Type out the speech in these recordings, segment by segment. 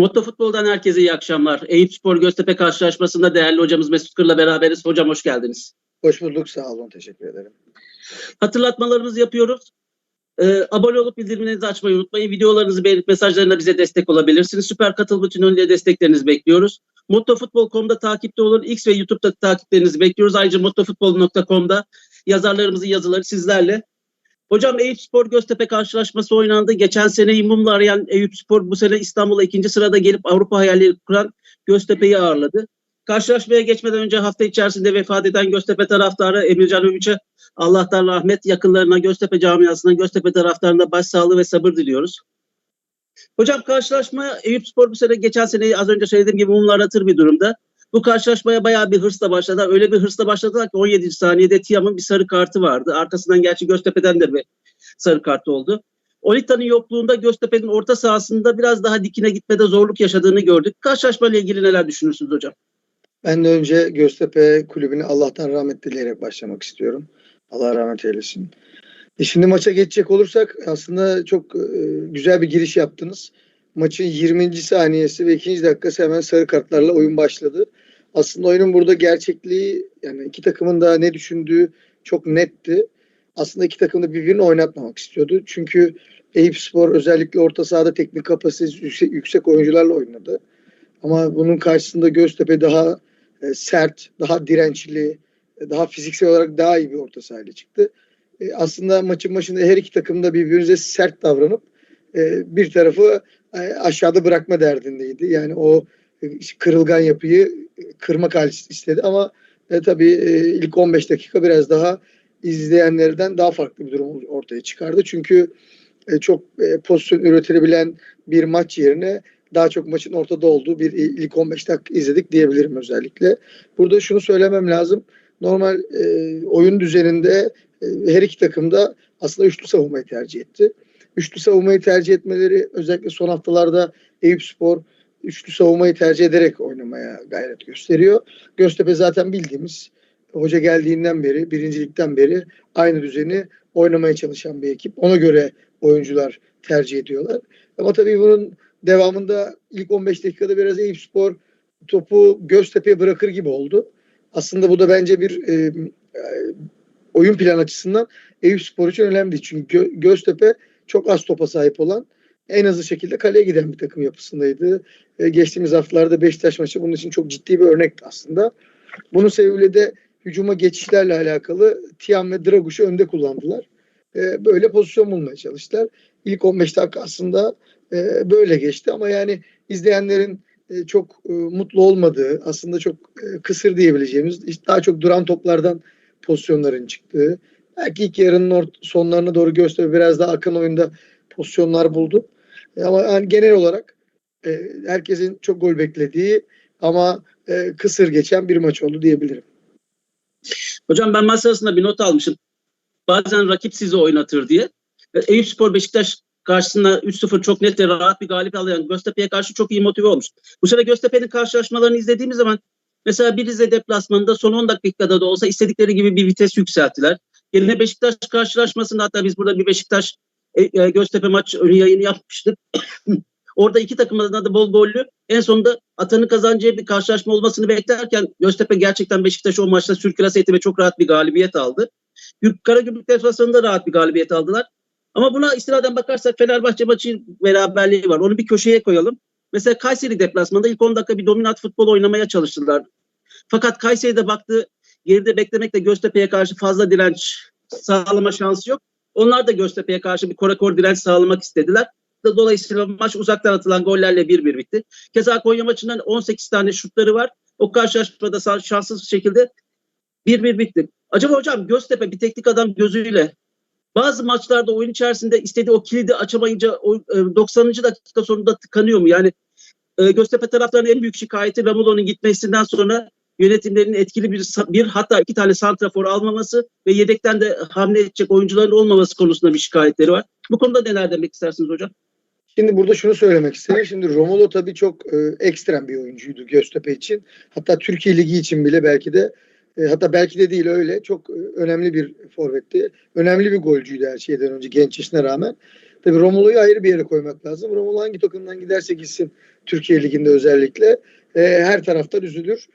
Motto Futbol'dan herkese iyi akşamlar. Eyüp Spor Göztepe karşılaşmasında değerli hocamız Mesut Kır'la beraberiz. Hocam hoş geldiniz. Hoş bulduk. Sağ olun. Teşekkür ederim. Hatırlatmalarımızı yapıyoruz. Ee, abone olup bildirimlerinizi açmayı unutmayın. Videolarınızı beğenip mesajlarına bize destek olabilirsiniz. Süper Katıl butonuyla desteklerinizi bekliyoruz. Mottofutbol.com'da takipte olun. X ve YouTube'da takiplerinizi bekliyoruz. Ayrıca mottofutbol.com'da yazarlarımızın yazıları sizlerle. Hocam Eyüp Spor Göztepe karşılaşması oynandı. Geçen sene mumla arayan Eyüp Spor bu sene İstanbul'a ikinci sırada gelip Avrupa hayalleri kuran Göztepe'yi ağırladı. Karşılaşmaya geçmeden önce hafta içerisinde vefat eden Göztepe taraftarı Emircan Övüç'e Allah'tan rahmet, yakınlarına, Göztepe camiasına, Göztepe taraftarına başsağlığı ve sabır diliyoruz. Hocam karşılaşma Eyüp Spor bu sene geçen sene az önce söylediğim gibi mumla aratır bir durumda. Bu karşılaşmaya bayağı bir hırsla başladı. Öyle bir hırsla başladılar ki 17. saniyede Tiam'ın bir sarı kartı vardı. Arkasından gerçi Göztepe'den de bir sarı kart oldu. Olita'nın yokluğunda Göztepe'nin orta sahasında biraz daha dikine gitmede zorluk yaşadığını gördük. Karşılaşmayla ilgili neler düşünürsünüz hocam? Ben de önce Göztepe kulübüne Allah'tan rahmet dileyerek başlamak istiyorum. Allah rahmet eylesin. E şimdi maça geçecek olursak aslında çok e, güzel bir giriş yaptınız. Maçın 20. saniyesi ve 2. dakikası hemen sarı kartlarla oyun başladı. Aslında oyunun burada gerçekliği yani iki takımın da ne düşündüğü çok netti. Aslında iki takım da birbirini oynatmamak istiyordu. Çünkü Eyüp Spor özellikle orta sahada teknik kapasitesi yüksek, yüksek oyuncularla oynadı. Ama bunun karşısında Göztepe daha e, sert, daha dirençli, e, daha fiziksel olarak daha iyi bir orta sahayla çıktı. E, aslında maçın başında her iki takım da birbirinize sert davranıp e, bir tarafı e, aşağıda bırakma derdindeydi. Yani o e, kırılgan yapıyı kırmak istedi ama e, tabii e, ilk 15 dakika biraz daha izleyenlerden daha farklı bir durum ortaya çıkardı. Çünkü e, çok e, pozisyon üretilebilen bir maç yerine daha çok maçın ortada olduğu bir ilk 15 dakika izledik diyebilirim özellikle. Burada şunu söylemem lazım. Normal e, oyun düzeninde e, her iki takım da aslında üçlü savunmayı tercih etti. Üçlü savunmayı tercih etmeleri özellikle son haftalarda Eyüp Spor üçlü savunmayı tercih ederek oynamaya gayret gösteriyor. Göztepe zaten bildiğimiz hoca geldiğinden beri, birincilikten beri aynı düzeni oynamaya çalışan bir ekip. Ona göre oyuncular tercih ediyorlar. Ama tabii bunun devamında ilk 15 dakikada biraz Eyüp Spor topu Göztepe'ye bırakır gibi oldu. Aslında bu da bence bir e, e, oyun plan açısından Eyüp Spor için önemli. Çünkü Gö- Göztepe çok az topa sahip olan en hızlı şekilde kaleye giden bir takım yapısındaydı. E, geçtiğimiz haftalarda Beşiktaş maçı bunun için çok ciddi bir örnekti aslında. Bunun sebebiyle de hücuma geçişlerle alakalı Tiam ve Draguş'u önde kullandılar. E, böyle pozisyon bulmaya çalıştılar. İlk 15 dakika aslında e, böyle geçti ama yani izleyenlerin e, çok e, mutlu olmadığı, aslında çok e, kısır diyebileceğimiz, işte daha çok duran toplardan pozisyonların çıktığı, belki ilk yarının sonlarına doğru Göztepe biraz daha akın oyunda pozisyonlar buldu. E, ama yani genel olarak e, herkesin çok gol beklediği ama e, kısır geçen bir maç oldu diyebilirim. Hocam ben maç sırasında bir not almışım. Bazen rakip sizi oynatır diye. Ve Eyüp Spor Beşiktaş karşısında 3-0 çok net ve rahat bir galip alayan Göztepe'ye karşı çok iyi motive olmuş. Bu sene Göztepe'nin karşılaşmalarını izlediğimiz zaman mesela bir Rize deplasmanında son 10 dakikada da olsa istedikleri gibi bir vites yükselttiler. Yine Beşiktaş karşılaşmasında hatta biz burada bir Beşiktaş e, e, Göztepe maç önü yayını yapmıştık. Orada iki takım adına da bol gollü. En sonunda Atan'ın kazanacağı bir karşılaşma olmasını beklerken Göztepe gerçekten Beşiktaş'ı o maçta sürklase etti ve çok rahat bir galibiyet aldı. Karagümrük deplasmanında rahat bir galibiyet aldılar. Ama buna istinaden bakarsak Fenerbahçe maçı beraberliği var. Onu bir köşeye koyalım. Mesela Kayseri deplasmanında ilk 10 dakika bir dominant futbol oynamaya çalıştılar. Fakat Kayseri'de baktı geride beklemekle Göztepe'ye karşı fazla direnç sağlama şansı yok. Onlar da Göztepe'ye karşı bir korakor direnç sağlamak istediler. Dolayısıyla maç uzaktan atılan gollerle 1-1 bitti. Keza Konya maçından 18 tane şutları var. O karşılaşmada şanssız bir şekilde 1-1 bitti. Acaba hocam Göztepe bir teknik adam gözüyle bazı maçlarda oyun içerisinde istediği o kilidi açamayınca o, e, 90. dakika sonunda tıkanıyor mu? Yani e, Göztepe taraftarının en büyük şikayeti Ramulo'nun gitmesinden sonra yönetimlerin etkili bir, bir hatta iki tane santrafor almaması ve yedekten de hamle edecek oyuncuların olmaması konusunda bir şikayetleri var. Bu konuda neler demek istersiniz hocam? Şimdi burada şunu söylemek isterim. Şimdi Romulo tabii çok e, ekstrem bir oyuncuydu Göztepe için. Hatta Türkiye Ligi için bile belki de e, hatta belki de değil öyle. Çok e, önemli bir forvetti. Önemli bir golcüydü her şeyden önce genç yaşına rağmen. Tabii Romulo'yu ayrı bir yere koymak lazım. Romulo hangi takımdan giderse gitsin Türkiye Ligi'nde özellikle e, her taraftan üzülür.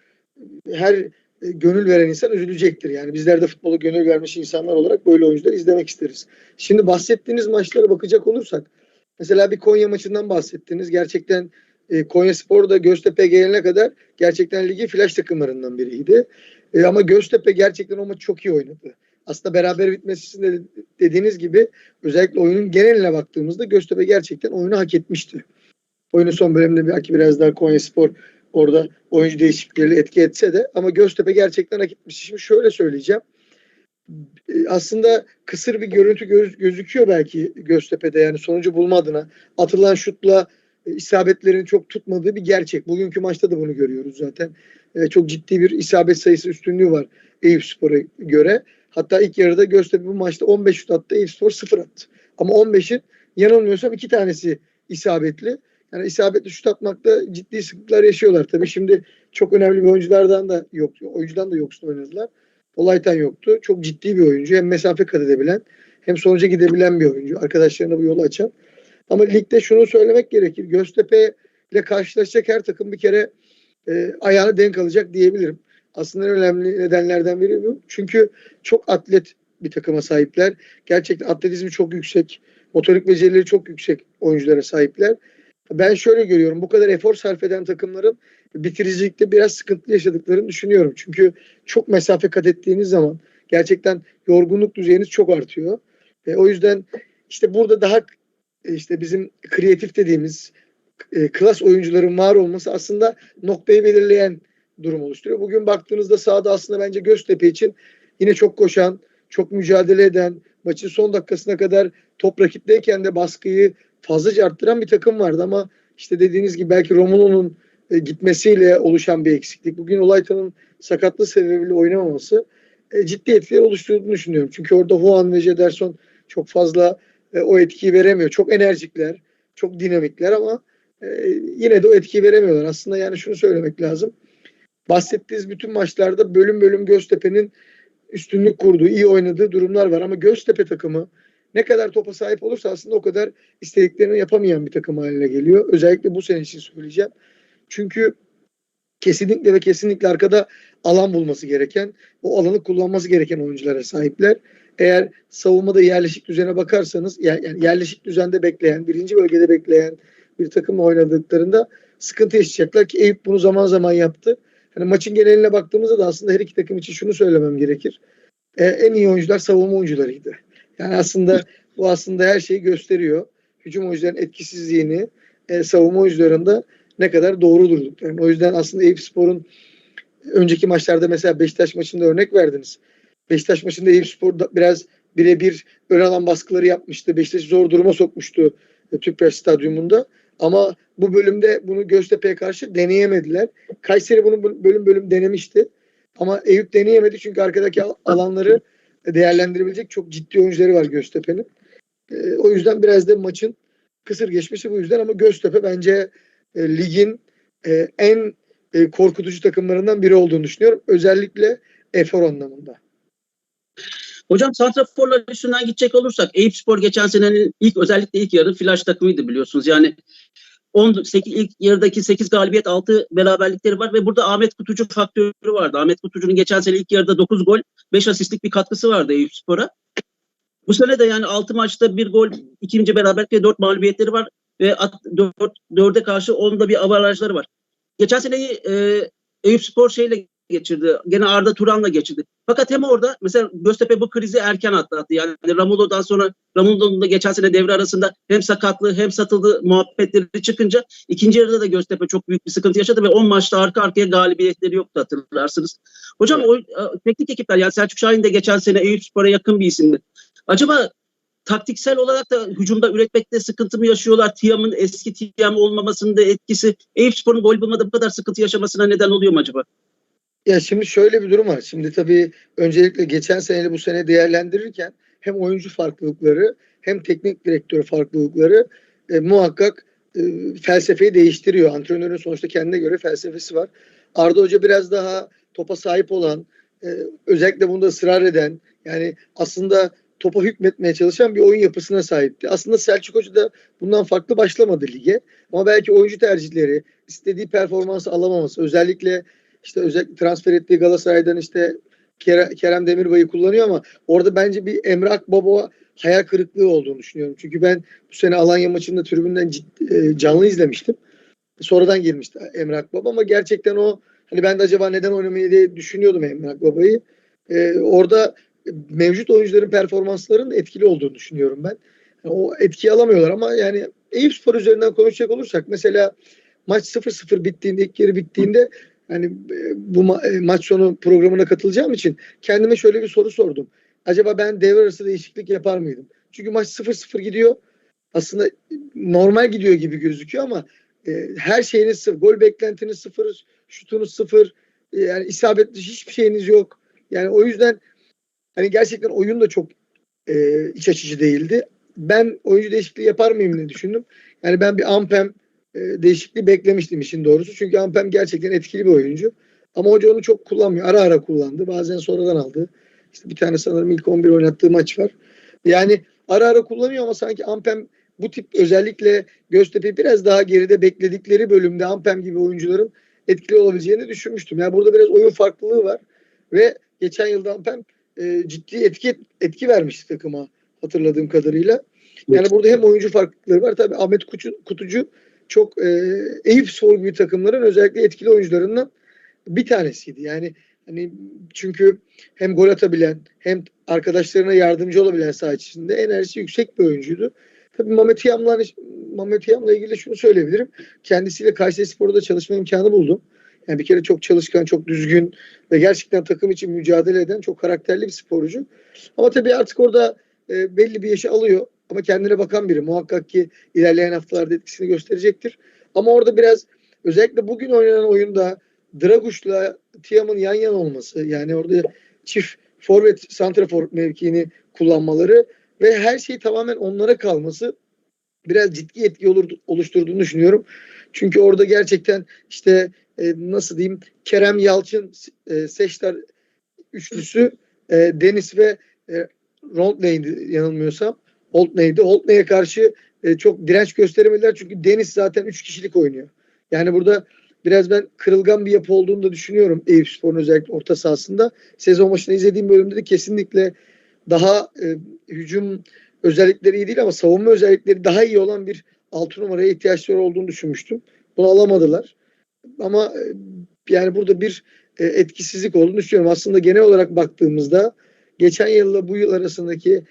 Her e, gönül veren insan üzülecektir. Yani bizler de futbolu gönül vermiş insanlar olarak böyle oyuncuları izlemek isteriz. Şimdi bahsettiğiniz maçlara bakacak olursak mesela bir Konya maçından bahsettiniz. Gerçekten e, Konya Spor'da Göztepe gelene kadar gerçekten ligi flash takımlarından biriydi. E, ama Göztepe gerçekten o maçı çok iyi oynadı. Aslında beraber bitmesi de dediğiniz gibi özellikle oyunun geneline baktığımızda Göztepe gerçekten oyunu hak etmişti. Oyunun son bölümünde belki biraz daha Konya Spor orada oyuncu değişiklikleri etki etse de ama Göztepe gerçekten hak. Şimdi şöyle söyleyeceğim. E, Aslında kısır bir görüntü göz- gözüküyor belki Göztepe'de yani sonucu bulma. Atılan şutla e, isabetlerin çok tutmadığı bir gerçek. Bugünkü maçta da bunu görüyoruz zaten. E, çok ciddi bir isabet sayısı üstünlüğü var Eyüpspor'a göre. Hatta ilk yarıda Göztepe bu maçta 15 şut attı. Eyüpspor 0 attı. Ama 15'in yanılmıyorsam iki tanesi isabetli. Yani isabetli şut atmakta ciddi sıkıntılar yaşıyorlar tabii. Şimdi çok önemli bir oyunculardan da yok. Oyuncudan da yoksun oynadılar. Olaytan yoktu. Çok ciddi bir oyuncu. Hem mesafe kat edebilen hem sonuca gidebilen bir oyuncu. Arkadaşlarına bu yolu açan. Ama ligde şunu söylemek gerekir. Göztepe ile karşılaşacak her takım bir kere e, ayağını denk alacak diyebilirim. Aslında önemli nedenlerden biri bu. Çünkü çok atlet bir takıma sahipler. Gerçekten atletizmi çok yüksek. Motorik becerileri çok yüksek oyunculara sahipler. Ben şöyle görüyorum. Bu kadar efor sarf eden takımların bitiricilikte biraz sıkıntı yaşadıklarını düşünüyorum. Çünkü çok mesafe kat ettiğiniz zaman gerçekten yorgunluk düzeyiniz çok artıyor. Ve o yüzden işte burada daha e, işte bizim kreatif dediğimiz e, klas oyuncuların var olması aslında noktayı belirleyen durum oluşturuyor. Bugün baktığınızda sahada aslında bence Göztepe için yine çok koşan, çok mücadele eden, maçın son dakikasına kadar top rakipteyken de baskıyı fazlaca arttıran bir takım vardı ama işte dediğiniz gibi belki Romulo'nun e, gitmesiyle oluşan bir eksiklik. Bugün Olaytan'ın sakatlığı sebebiyle oynamaması e, ciddi etkiler oluşturduğunu düşünüyorum. Çünkü orada Juan ve Jederson çok fazla e, o etkiyi veremiyor. Çok enerjikler, çok dinamikler ama e, yine de o etkiyi veremiyorlar. Aslında yani şunu söylemek lazım. Bahsettiğiniz bütün maçlarda bölüm bölüm Göztepe'nin üstünlük kurduğu, iyi oynadığı durumlar var ama Göztepe takımı ne kadar topa sahip olursa aslında o kadar istediklerini yapamayan bir takım haline geliyor. Özellikle bu sene için söyleyeceğim. Çünkü kesinlikle ve kesinlikle arkada alan bulması gereken, o alanı kullanması gereken oyunculara sahipler. Eğer savunmada yerleşik düzene bakarsanız, yani yerleşik düzende bekleyen, birinci bölgede bekleyen bir takımla oynadıklarında sıkıntı yaşayacaklar ki Eyüp bunu zaman zaman yaptı. Hani maçın geneline baktığımızda da aslında her iki takım için şunu söylemem gerekir. Ee, en iyi oyuncular savunma oyuncularıydı. Yani aslında bu aslında her şeyi gösteriyor. Hücum oyuncuların etkisizliğini, e, savunma oyuncularında ne kadar doğru durduklarını. O yüzden aslında Eyüp Spor'un önceki maçlarda mesela Beşiktaş maçında örnek verdiniz. Beşiktaş maçında Eyüp Spor da biraz birebir ön alan baskıları yapmıştı. Beşiktaş'ı zor duruma sokmuştu e, Tüpraş Stadyumunda. Ama bu bölümde bunu Göztepe'ye karşı deneyemediler. Kayseri bunu bölüm bölüm denemişti. Ama Eyüp deneyemedi çünkü arkadaki al- alanları değerlendirebilecek çok ciddi oyuncuları var Göztepe'nin. E, o yüzden biraz da maçın kısır geçmesi bu yüzden ama Göztepe bence e, ligin e, en e, korkutucu takımlarından biri olduğunu düşünüyorum. Özellikle efor anlamında. Hocam santraforlar üstünden gidecek olursak Eyüp Spor geçen senenin ilk özellikle ilk yarı flash takımıydı biliyorsunuz. Yani 18 ilk yarıdaki 8 galibiyet 6 beraberlikleri var ve burada Ahmet Kutucu faktörü vardı. Ahmet Kutucu'nun geçen sene ilk yarıda 9 gol 5 asistlik bir katkısı vardı Eyüp Spor'a. Bu sene de yani 6 maçta 1 gol, ikinci beraberlik ve 4 mağlubiyetleri var ve 4, 4'e karşı 10'da bir avarajları var. Geçen seneyi e, Eyüp Spor şeyle geçirdi. Gene Arda Turan'la geçirdi. Fakat hem orada mesela Göztepe bu krizi erken atlattı. Yani Ramulo'dan sonra Ramulo'nun da geçen sene devre arasında hem sakatlığı hem satıldı muhabbetleri çıkınca ikinci yarıda da Göztepe çok büyük bir sıkıntı yaşadı ve 10 maçta arka arkaya galibiyetleri yoktu hatırlarsınız. Hocam o e, teknik ekipler yani Selçuk Şahin de geçen sene Eyüp Spor'a yakın bir isimdi. Acaba taktiksel olarak da hücumda üretmekte sıkıntı mı yaşıyorlar? Tiam'ın eski Tiam olmamasının da etkisi Eyüp Spor'un gol bulmada bu kadar sıkıntı yaşamasına neden oluyor mu acaba? Ya şimdi şöyle bir durum var. Şimdi tabii öncelikle geçen seneyle bu sene değerlendirirken hem oyuncu farklılıkları hem teknik direktör farklılıkları e, muhakkak e, felsefeyi değiştiriyor. Antrenörün sonuçta kendine göre felsefesi var. Arda Hoca biraz daha topa sahip olan, e, özellikle bunda ısrar eden, yani aslında topa hükmetmeye çalışan bir oyun yapısına sahipti. Aslında Selçuk Hoca da bundan farklı başlamadı lige. Ama belki oyuncu tercihleri, istediği performansı alamaması, özellikle işte özellikle transfer ettiği Galatasaray'dan işte Kere- Kerem Demirbay'ı kullanıyor ama orada bence bir Emre Akbaba hayal kırıklığı olduğunu düşünüyorum. Çünkü ben bu sene Alanya maçında tribünden ciddi- e, canlı izlemiştim. Sonradan girmişti Emre Akbaba ama gerçekten o hani ben de acaba neden oynamayı diye düşünüyordum Emre Akbaba'yı. E, orada mevcut oyuncuların performanslarının etkili olduğunu düşünüyorum ben. Yani o etkiyi alamıyorlar ama yani Eyüpspor üzerinden konuşacak olursak mesela maç 0-0 bittiğinde ilk yarı bittiğinde yani e, bu ma- e, maç sonu programına katılacağım için kendime şöyle bir soru sordum. Acaba ben devre arası değişiklik yapar mıydım? Çünkü maç 0-0 gidiyor. Aslında normal gidiyor gibi gözüküyor ama e, her şeyiniz sıfır. Gol beklentiniz sıfır, şutunuz sıfır. E, yani isabetli hiçbir şeyiniz yok. Yani o yüzden hani gerçekten oyun da çok e, iç açıcı değildi. Ben oyuncu değişikliği yapar mıyım diye düşündüm. Yani ben bir Ampem e, değişikliği beklemiştim işin doğrusu. Çünkü Ampem gerçekten etkili bir oyuncu. Ama hoca onu çok kullanmıyor. Ara ara kullandı. Bazen sonradan aldı. İşte bir tane sanırım ilk 11 oynattığı maç var. Yani ara ara kullanıyor ama sanki Ampem bu tip özellikle Göztepe biraz daha geride bekledikleri bölümde Ampem gibi oyuncuların etkili olabileceğini düşünmüştüm. Yani burada biraz oyun farklılığı var ve geçen yılda Ampem e, ciddi etki etki vermişti takıma hatırladığım kadarıyla. Yani burada hem oyuncu farklılıkları var. Tabii Ahmet Kutu- Kutucu çok e, Eyüp Spor gibi takımların özellikle etkili oyuncularından bir tanesiydi. Yani hani çünkü hem gol atabilen hem arkadaşlarına yardımcı olabilen saha içinde enerjisi yüksek bir oyuncuydu. Tabii Mehmet Yam'la Mehmet Yam'la ilgili şunu söyleyebilirim. Kendisiyle Kayseri Spor'da çalışma imkanı buldum. Yani bir kere çok çalışkan, çok düzgün ve gerçekten takım için mücadele eden çok karakterli bir sporcu. Ama tabii artık orada e, belli bir yaşı alıyor. Ama kendine bakan biri. Muhakkak ki ilerleyen haftalarda etkisini gösterecektir. Ama orada biraz özellikle bugün oynanan oyunda Draguş'la Tiam'ın yan yana olması yani orada çift forvet santrafor mevkiini kullanmaları ve her şey tamamen onlara kalması biraz ciddi etki olur, oluşturduğunu düşünüyorum. Çünkü orada gerçekten işte e, nasıl diyeyim Kerem Yalçın, e, Seçtar üçlüsü e, Deniz ve e, Roltney'di yanılmıyorsam. Holtney'di. Holtney'e karşı e, çok direnç gösteremediler çünkü Deniz zaten 3 kişilik oynuyor. Yani burada biraz ben kırılgan bir yapı olduğunu da düşünüyorum Eyüpspor'un özellikle orta sahasında. Sezon başında izlediğim bölümde de kesinlikle daha e, hücum özellikleri iyi değil ama savunma özellikleri daha iyi olan bir 6 numaraya ihtiyaçları olduğunu düşünmüştüm. Bunu alamadılar. Ama e, yani burada bir e, etkisizlik olduğunu düşünüyorum. Aslında genel olarak baktığımızda geçen yılla bu yıl arasındaki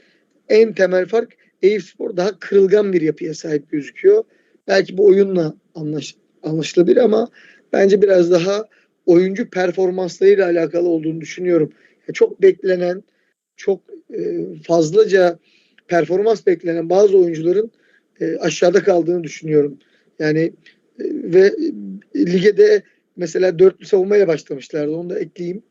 en temel fark Eyüpspor daha kırılgan bir yapıya sahip gözüküyor. Belki bu oyunla anlaş, anlaşılabilir ama bence biraz daha oyuncu performanslarıyla alakalı olduğunu düşünüyorum. Ya çok beklenen, çok e, fazlaca performans beklenen bazı oyuncuların e, aşağıda kaldığını düşünüyorum. Yani e, ve e, lige de mesela dörtlü savunmayla başlamışlardı. Onu da ekleyeyim.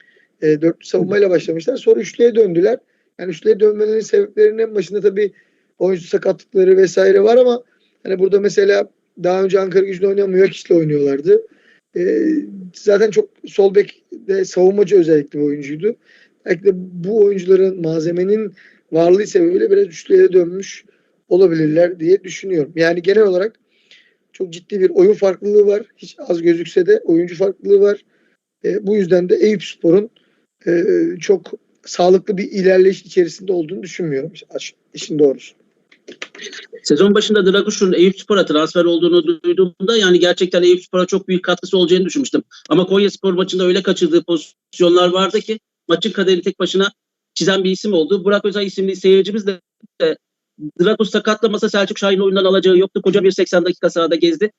E, dörtlü savunmayla başlamışlar. Sonra üçlüye döndüler. Yani üçlüye dönmelerinin sebeplerinin en başında tabii oyuncu sakatlıkları vesaire var ama hani burada mesela daha önce Ankara gücünde oynayan Muyakis'le oynuyorlardı. E, zaten çok sol bek de savunmacı özellikle bir oyuncuydu. Belki de bu oyuncuların malzemenin varlığı sebebiyle biraz üçlüye dönmüş olabilirler diye düşünüyorum. Yani genel olarak çok ciddi bir oyun farklılığı var. Hiç az gözükse de oyuncu farklılığı var. E, bu yüzden de Eyüpspor'un e, çok sağlıklı bir ilerleyiş içerisinde olduğunu düşünmüyorum. İşin doğrusu. Sezon başında Draguş'un Eyüpspor'a transfer olduğunu duyduğumda yani gerçekten Eyüpspor'a çok büyük katkısı olacağını düşünmüştüm. Ama Konyaspor maçında öyle kaçırdığı pozisyonlar vardı ki maçın kaderini tek başına çizen bir isim oldu. Burak Özay isimli seyircimiz de de Dragus sakatlamasa Selçuk Şahin oyundan alacağı yoktu. Koca bir 80 dakika sahada gezdi.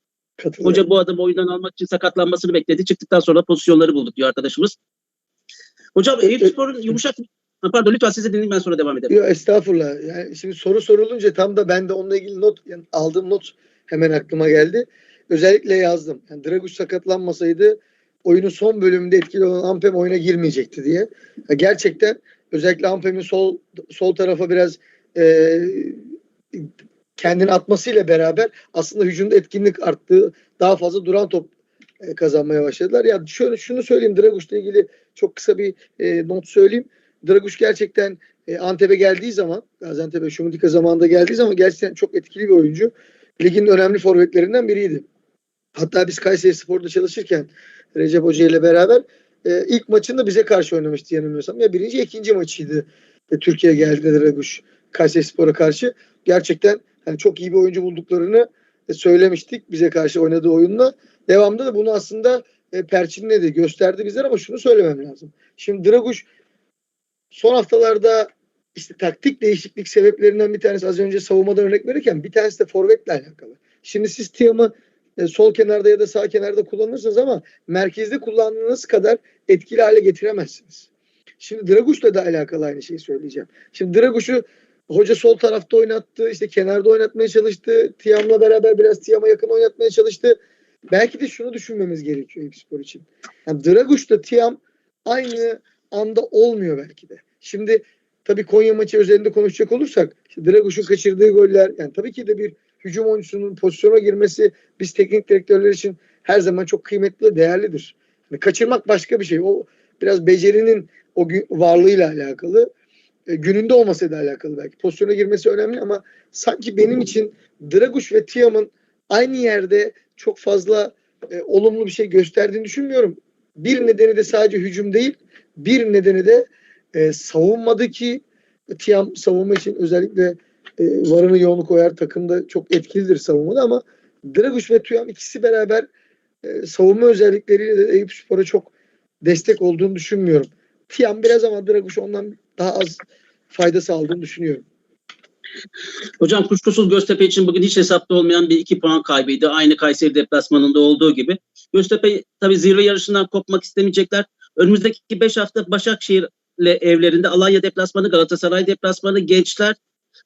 Hoca bu adamı oyundan almak için sakatlanmasını bekledi. Çıktıktan sonra pozisyonları bulduk diyor arkadaşımız. Hocam Eyüpspor'un yumuşak... Ha, Pardon lütfen size dinleyin ben sonra devam ederim. Yok estağfurullah. Yani şimdi soru sorulunca tam da ben de onunla ilgili not yani aldığım not hemen aklıma geldi. Özellikle yazdım. Yani Draguş sakatlanmasaydı oyunun son bölümünde etkili olan Ampem oyuna girmeyecekti diye. Ya gerçekten özellikle Ampem'in sol sol tarafa biraz e, kendini atmasıyla beraber aslında hücumda etkinlik arttı. Daha fazla duran top e, kazanmaya başladılar. Ya şöyle şunu söyleyeyim Draguş'la ilgili çok kısa bir e, not söyleyeyim. Draguş gerçekten e, Antep'e geldiği zaman Gaziantep'e Şumudika zamanında geldiği zaman gerçekten çok etkili bir oyuncu. Ligin önemli forvetlerinden biriydi. Hatta biz Kayseri Spor'da çalışırken Recep Hoca ile beraber e, ilk maçında bize karşı oynamıştı yanılmıyorsam. Ya birinci ikinci maçıydı. E, Türkiye'ye geldiler Draguş Kayseri Spor'a karşı. Gerçekten hani çok iyi bir oyuncu bulduklarını söylemiştik bize karşı oynadığı oyunla. Devamında da bunu aslında e, perçinledi, gösterdi bizler ama şunu söylemem lazım. Şimdi Draguş son haftalarda işte taktik değişiklik sebeplerinden bir tanesi az önce savunmadan örnek verirken bir tanesi de forvetle alakalı. Şimdi siz Tiam'ı e, sol kenarda ya da sağ kenarda kullanırsınız ama merkezde kullandığınız kadar etkili hale getiremezsiniz. Şimdi Draguş'la da alakalı aynı şeyi söyleyeceğim. Şimdi Draguş'u hoca sol tarafta oynattı, işte kenarda oynatmaya çalıştı. Tiam'la beraber biraz Tiam'a yakın oynatmaya çalıştı. Belki de şunu düşünmemiz gerekiyor Eyüpspor için. Yani Draguş'la Tiam aynı anda olmuyor belki de. Şimdi tabii Konya maçı özelinde konuşacak olursak işte Draguş'un kaçırdığı goller yani tabii ki de bir hücum oyuncusunun pozisyona girmesi biz teknik direktörler için her zaman çok kıymetli değerlidir. Yani kaçırmak başka bir şey. O biraz becerinin o gün, varlığıyla alakalı. E, gününde olmasıyla alakalı belki. Pozisyona girmesi önemli ama sanki benim için Draguş ve Tiam'ın aynı yerde çok fazla e, olumlu bir şey gösterdiğini düşünmüyorum. Bir nedeni de sadece hücum değil, bir nedeni de e, savunmadaki Tiam savunma için özellikle e, varını yoğunu koyar. Takımda çok etkilidir savunmada ama Draguş ve Tiam ikisi beraber e, savunma özellikleriyle de Eyüp Spor'a çok destek olduğunu düşünmüyorum. Tiam biraz ama Draguş ondan daha az fayda sağladığını düşünüyorum. Hocam kuşkusuz Göztepe için bugün hiç hesapta olmayan bir iki puan kaybıydı. Aynı Kayseri deplasmanında olduğu gibi. Göztepe tabii zirve yarışından kopmak istemeyecekler. Önümüzdeki 5 hafta Başakşehir ile evlerinde Alanya deplasmanı, Galatasaray deplasmanı, Gençler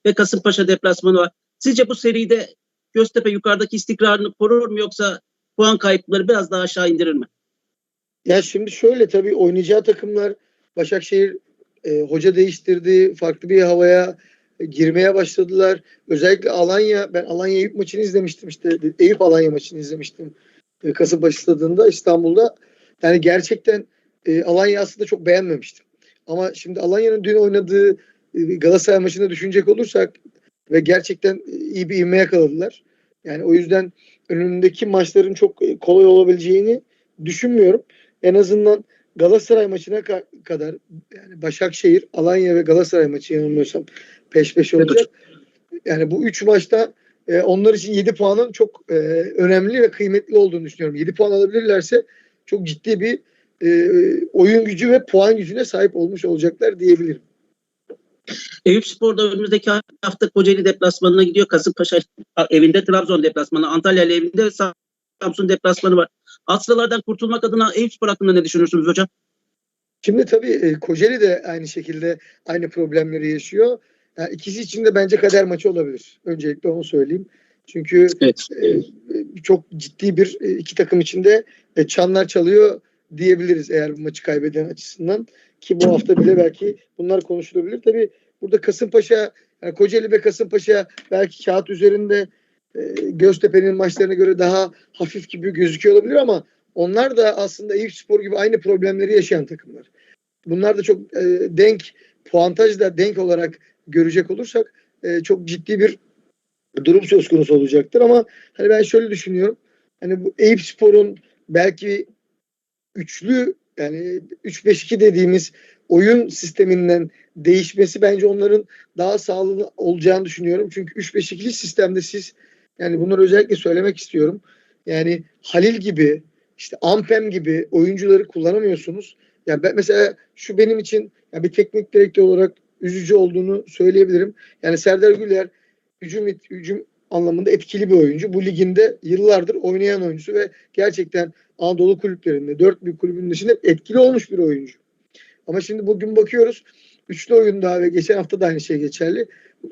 ve Kasımpaşa deplasmanı var. Sizce bu seride Göztepe yukarıdaki istikrarını korur mu yoksa puan kayıpları biraz daha aşağı indirir mi? Ya şimdi şöyle tabii oynayacağı takımlar Başakşehir e, hoca değiştirdi. Farklı bir havaya e, girmeye başladılar. Özellikle Alanya ben Alanya Eyüp maçını izlemiştim işte Eyüp Alanya maçını izlemiştim. E, Kasımpaşa stadında İstanbul'da. Yani gerçekten e, Alanya aslında çok beğenmemiştim. Ama şimdi Alanya'nın dün oynadığı e, Galatasaray maçında düşünecek olursak ve gerçekten e, iyi bir ivme yakaladılar. Yani o yüzden önündeki maçların çok e, kolay olabileceğini düşünmüyorum. En azından Galatasaray maçına ka- kadar yani Başakşehir, Alanya ve Galatasaray maçı yanılmıyorsam peş peşe olacak. Yani bu üç maçta e, onlar için 7 puanın çok e, önemli ve kıymetli olduğunu düşünüyorum. 7 puan alabilirlerse çok ciddi bir e, oyun gücü ve puan gücüne sahip olmuş olacaklar diyebilirim. Eyüp Spor da önümüzdeki hafta Kocaeli deplasmanına gidiyor. Kasımpaşa evinde, Trabzon deplasmanı, Antalya evinde Samsun deplasmanı var. Alt sıralardan kurtulmak adına Eyüp Spor hakkında ne düşünürsünüz hocam? Şimdi tabii e, Kocaeli de aynı şekilde aynı problemleri yaşıyor. Yani ikisi için de bence kader maçı olabilir. Öncelikle onu söyleyeyim. Çünkü Evet. e, çok ciddi bir e, iki takım içinde e, çanlar çalıyor diyebiliriz eğer bu maçı kaybeden açısından. Ki bu hafta bile belki bunlar konuşulabilir. Tabii burada Kasımpaşa, yani Kocaeli ve Kasımpaşa belki kağıt üzerinde e, Göztepe'nin maçlarına göre daha hafif gibi gözüküyor olabilir ama onlar da aslında Eyüp Spor gibi aynı problemleri yaşayan takımlar. Bunlar da çok e, denk, puantaj da denk olarak görecek olursak e, çok ciddi bir durum söz konusu olacaktır ama hani ben şöyle düşünüyorum. Hani bu Eyüp Spor'un belki üçlü yani 3-5-2 dediğimiz oyun sisteminden değişmesi bence onların daha sağlıklı olacağını düşünüyorum. Çünkü 3-5-2'li sistemde siz yani bunları özellikle söylemek istiyorum. Yani Halil gibi işte Ampem gibi oyuncuları kullanamıyorsunuz. Yani mesela şu benim için yani bir teknik direktör olarak üzücü olduğunu söyleyebilirim. Yani Serdar Güler hücum hücum anlamında etkili bir oyuncu. Bu liginde yıllardır oynayan oyuncusu ve gerçekten Anadolu kulüplerinde, dört büyük kulübün dışında etkili olmuş bir oyuncu. Ama şimdi bugün bakıyoruz üçlü oyunda ve geçen hafta da aynı şey geçerli.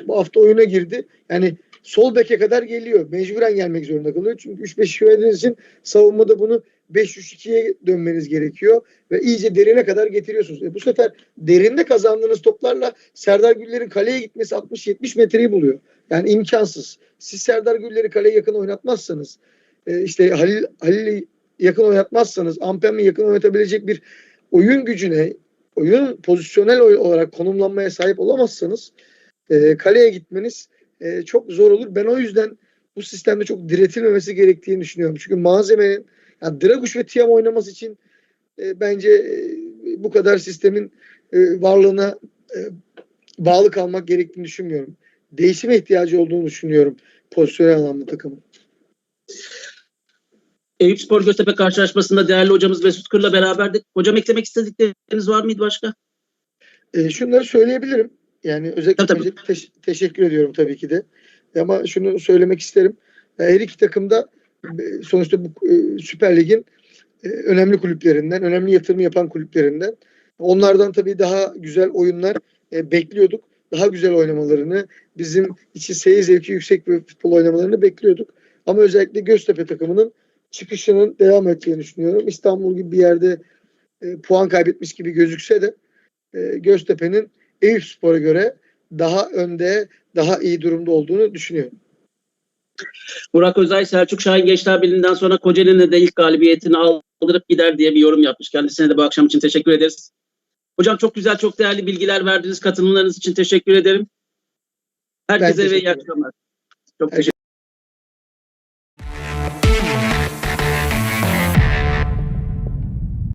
Bu hafta oyuna girdi. Yani sol beke kadar geliyor. Mecburen gelmek zorunda kalıyor. Çünkü 3-5 oynadığınız için savunmada bunu 5-3-2'ye dönmeniz gerekiyor. Ve iyice derine kadar getiriyorsunuz. E bu sefer derinde kazandığınız toplarla Serdar Güller'in kaleye gitmesi 60-70 metreyi buluyor. Yani imkansız. Siz Serdar Güller'i kaleye yakın oynatmazsanız e, işte Halil, Halil'i yakın oynatmazsanız Ampem'i yakın oynatabilecek bir oyun gücüne oyun pozisyonel olarak konumlanmaya sahip olamazsanız e, kaleye gitmeniz e, çok zor olur. Ben o yüzden bu sistemde çok diretilmemesi gerektiğini düşünüyorum. Çünkü malzemenin yani Draguş ve Tiam oynaması için e, bence e, bu kadar sistemin e, varlığına e, bağlı kalmak gerektiğini düşünmüyorum. Değişime ihtiyacı olduğunu düşünüyorum pozisyonel anlamda takımın. Eyüp Spor Göztepe karşılaşmasında değerli hocamız Mesut Kır'la beraberdik. Hocam eklemek istedikleriniz var mıydı başka? E, şunları söyleyebilirim. Yani özellikle Tabii, öncelikle teş- teşekkür ediyorum tabii ki de. Ama şunu söylemek isterim. Her iki takım da e, sonuçta bu e, Süper Lig'in e, önemli kulüplerinden, önemli yatırım yapan kulüplerinden. Onlardan tabii daha güzel oyunlar bekliyorduk. Daha güzel oynamalarını, bizim içi seyir zevki yüksek bir futbol oynamalarını bekliyorduk. Ama özellikle Göztepe takımının çıkışının devam ettiğini düşünüyorum. İstanbul gibi bir yerde puan kaybetmiş gibi gözükse de Göztepe'nin Eyüp Spor'a göre daha önde, daha iyi durumda olduğunu düşünüyorum. Burak Özay, Selçuk Şahin Gençler Birliği'nden sonra Kocaeli'ne de ilk galibiyetini aldırıp gider diye bir yorum yapmış. Kendisine de bu akşam için teşekkür ederiz. Hocam çok güzel, çok değerli bilgiler verdiniz. Katılımlarınız için teşekkür ederim. Herkese ve iyi akşamlar. Çok teşekkür